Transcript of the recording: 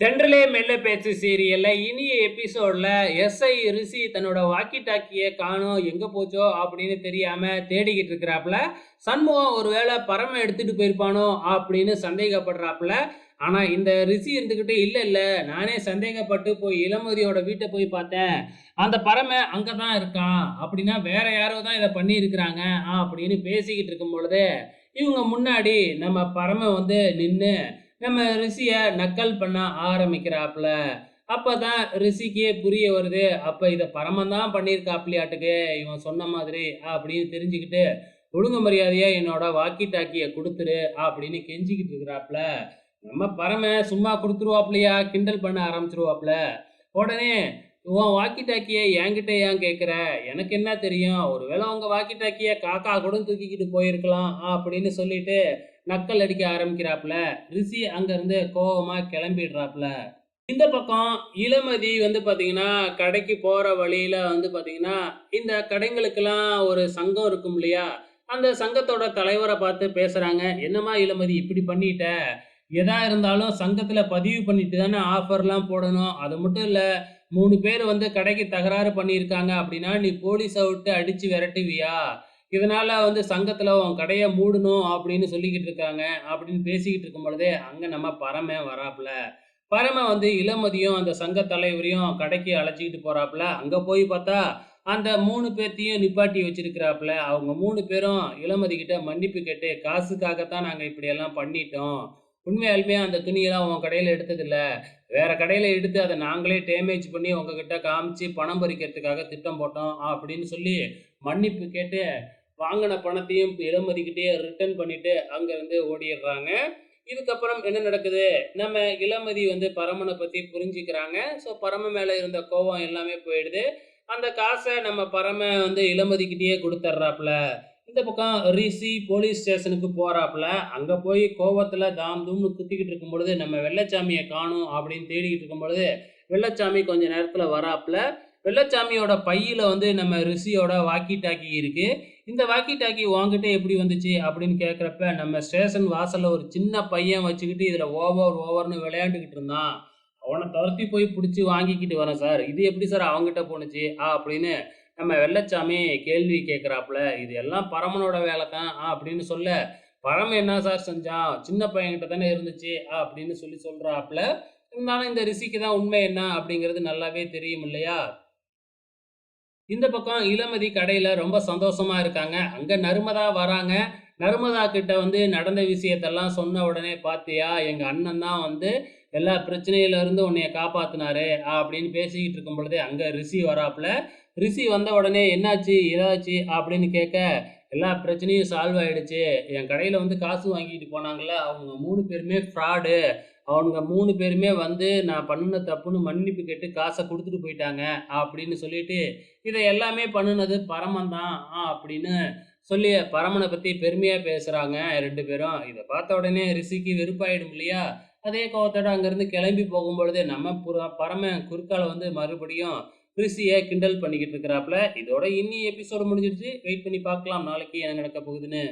தென்றலே மெல்ல பேச்சு சீரியல்ல இனிய எபிசோட்ல எஸ்ஐ ரிஷி தன்னோட வாக்கி டாக்கிய காணோம் எங்க போச்சோ அப்படின்னு தெரியாம தேடிக்கிட்டு இருக்கிறாப்புல. சண்முகம் ஒருவேளை பரம எடுத்துட்டு போயிருப்பானோ அப்படின்னு சந்தேகப்படுறாப்புல. ஆனா இந்த ரிஷி இருந்துகிட்டு இல்ல இல்ல நானே சந்தேகப்பட்டு போய் இளமதியோட வீட்டை போய் பார்த்தேன். அந்த பரம அங்கதான் இருக்கான். அப்படின்னா வேற யாரோ தான் இதை பண்ணி இருக்கிறாங்க அப்படின்னு பேசிக்கிட்டு இருக்கும் பொழுது இவங்க முன்னாடி நம்ம பரம வந்து நின்று நம்ம ரிஷியை நக்கல் பண்ண ஆரம்பிக்கிறாப்புல அப்பதான் ரிஷிக்கே புரிய வருது அப்ப இதை பரமந்தான் பண்ணியிருக்காப்லையாட்டுக்கு இவன் சொன்ன மாதிரி அப்படின்னு தெரிஞ்சுக்கிட்டு ஒழுங்கு மரியாதையா என்னோட வாக்கி டாக்கிய கொடுத்துரு அப்படின்னு கெஞ்சிக்கிட்டு இருக்கிறாப்புல நம்ம பரம சும்மா கொடுத்துருவாப்லையா கிண்டல் பண்ண ஆரம்பிச்சிருவாப்ல. உடனே உன் வாக்கி டாக்கியை என்கிட்ட ஏன் கேட்குற எனக்கு என்ன தெரியும்? ஒருவேளை உங்கள் வாக்கி டாக்கியை காக்கா கூட தூக்கிக்கிட்டு போயிருக்கலாம் அப்படின்னு சொல்லிட்டு நக்கல் அடிக்க ஆரம்பிக்கிறாப்புல. ரிஷி அங்கேருந்து கோபமாக கிளம்பிடுறாப்புல. இந்த பக்கம் இளமதி வந்து பார்த்தீங்கன்னா கடைக்கு போகிற வழியில் வந்து பார்த்தீங்கன்னா இந்த கடைங்களுக்கெல்லாம் ஒரு சங்கம் இருக்கும் இல்லையா? அந்த சங்கத்தோட தலைவரை பார்த்து பேசுகிறாங்க என்னம்மா இளமதி இப்படி பண்ணிட்ட? எதா இருந்தாலும் சங்கத்தில் பதிவு பண்ணிட்டு தானே ஆஃபர்லாம் போடணும். அது மட்டும் இல்லை மூணு பேர் வந்து கடைக்கு தகராறு பண்ணியிருக்காங்க அப்படின்னா நீ போலீஸை விட்டு அடித்து விரட்டுவியா? இதனால வந்து சங்கத்துல உன் கடையை மூடணும் அப்படின்னு சொல்லிக்கிட்டு இருக்காங்க. அப்படின்னு பேசிக்கிட்டு இருக்கும் பொழுதே அங்க நம்ம பரம வராப்புல. பரம வந்து இளமதியும் அந்த சங்க தலைவரையும் கடைக்கு அழைச்சிக்கிட்டு போறாப்புல. அங்க போய் பார்த்தா அந்த மூணு பேர்த்தையும் நிப்பாட்டி வச்சிருக்கிறாப்புல. அவங்க மூணு பேரும் இளமதி கிட்ட மன்னிப்பு கேட்டு காசுக்காகத்தான் நாங்க இப்படி எல்லாம் பண்ணிட்டோம். உண்மையாலுமே அந்த துணியெல்லாம் உன் கடையில் எடுத்ததில்ல. வேற கடையில் எடுத்து அதை நாங்களே டேமேஜ் பண்ணி உங்ககிட்ட காமிச்சு பணம் பறிக்கிறதுக்காக திட்டம் போட்டோம் அப்படின்னு சொல்லி மன்னிப்பு கேட்டு வாங்கின பணத்தையும் இளமதிக்கிட்டே ரிட்டர்ன் பண்ணிட்டு அங்கேருந்து ஓடிடுறாங்க. இதுக்கப்புறம் என்ன நடக்குது? நம்ம இளமதி வந்து பரமனை பற்றி புரிஞ்சுக்கிறாங்க. ஸோ பரம மேலே இருந்த கோபம் எல்லாமே போயிடுது. அந்த காசை நம்ம பரம வந்து இளமதிக்கிட்டேயே கொடுத்துட்றாப்புல. இந்த பக்கம் ரிசி போலீஸ் ஸ்டேஷனுக்கு போகிறாப்புல அங்கே போய் கோவத்தில் தாம் தூம்னு குத்திக்கிட்டு இருக்கும் பொழுது நம்ம வெள்ளச்சாமியை காணும் அப்படின்னு தேடிக்கிட்டு இருக்கும் பொழுது வெள்ளச்சாமி கொஞ்சம் நேரத்தில் வராப்புல. வெள்ளச்சாமியோட பையில வந்து நம்ம ரிஷியோட வாக்கி டாக்கி இருக்கு. இந்த வாக்கி டாக்கி உன்கிட்ட எப்படி வந்துச்சு அப்படின்னு கேட்குறப்ப நம்ம ஸ்டேஷன் வாசல்ல ஒரு சின்ன பையன் வச்சுக்கிட்டு இதுல ஓவர் ஓவர்னு விளையாண்டுக்கிட்டு இருந்தான். அவனை துரத்தி போய் பிடிச்சி வாங்கிக்கிட்டு வரேன் சார். இது எப்படி சார் அவங்ககிட்ட போணுச்சு? ஆ அப்படின்னு நம்ம வெள்ளச்சாமி கேள்வி கேட்குறாப்புல இது எல்லாம் பரமனோட வேலை தான் ஆ அப்படின்னு சொல்ல பரம என்ன சார் செஞ்சான்? சின்ன பையன்கிட்ட தானே இருந்துச்சு ஆ அப்படின்னு சொல்லி சொல்கிறாப்புல இருந்தாலும் இந்த ரிஷிக்கு தான் உண்மை என்ன அப்படிங்கிறது நல்லாவே தெரியும் இல்லையா? இந்த பக்கம் இளமதி கடையில் ரொம்ப சந்தோஷமா இருக்காங்க. அங்கே நர்மதா வராங்க. நர்மதா கிட்ட வந்து நடந்த விஷயத்தெல்லாம் சொன்ன உடனே பார்த்தியா எங்கள் அண்ணன் தான் வந்து எல்லா பிரச்சனையிலேருந்து உன்னைய காப்பாத்தினாரு அப்படின்னு பேசிக்கிட்டு இருக்கும் பொழுதே அங்கே ரிஷி வராப்புல. ரிஷி வந்த உடனே என்னாச்சு? ஏதாச்சு? அப்படின்னு கேட்க எல்லா பிரச்சனையும் சால்வ் ஆயிடுச்சு. என் கடையில் வந்து காசு வாங்கிட்டு போனாங்கல்ல அவங்க மூணு பேருமே ஃப்ராடு அவங்க மூணு பேருமே வந்து நான் பண்ணின தப்புன்னு மன்னிப்பு கேட்டு காசை கொடுத்துட்டு போயிட்டாங்க அப்படின்னு சொல்லிட்டு இதை எல்லாமே பண்ணுனது பரமன் தான் அப்படின்னு சொல்லி பரமனை பற்றி பெருமையாக பேசுகிறாங்க ரெண்டு பேரும். இதை பார்த்த உடனே ரிஷிக்கு வெறுப்பாயிடும் இல்லையா? அதே கோவத்தோட அங்கேருந்து கிளம்பி போகும்பொழுது நம்ம புற- பரம குறுக்கால வந்து மறுபடியும் ரிஷியை கிண்டல் பண்ணிக்கிட்டு இருக்கிறாப்புல இதோட இன்னி எபிசோடு முடிஞ்சிருச்சு. வெயிட் பண்ணி பார்க்கலாம். நாளைக்கு என்ன நடக்க போகுதுன்னு.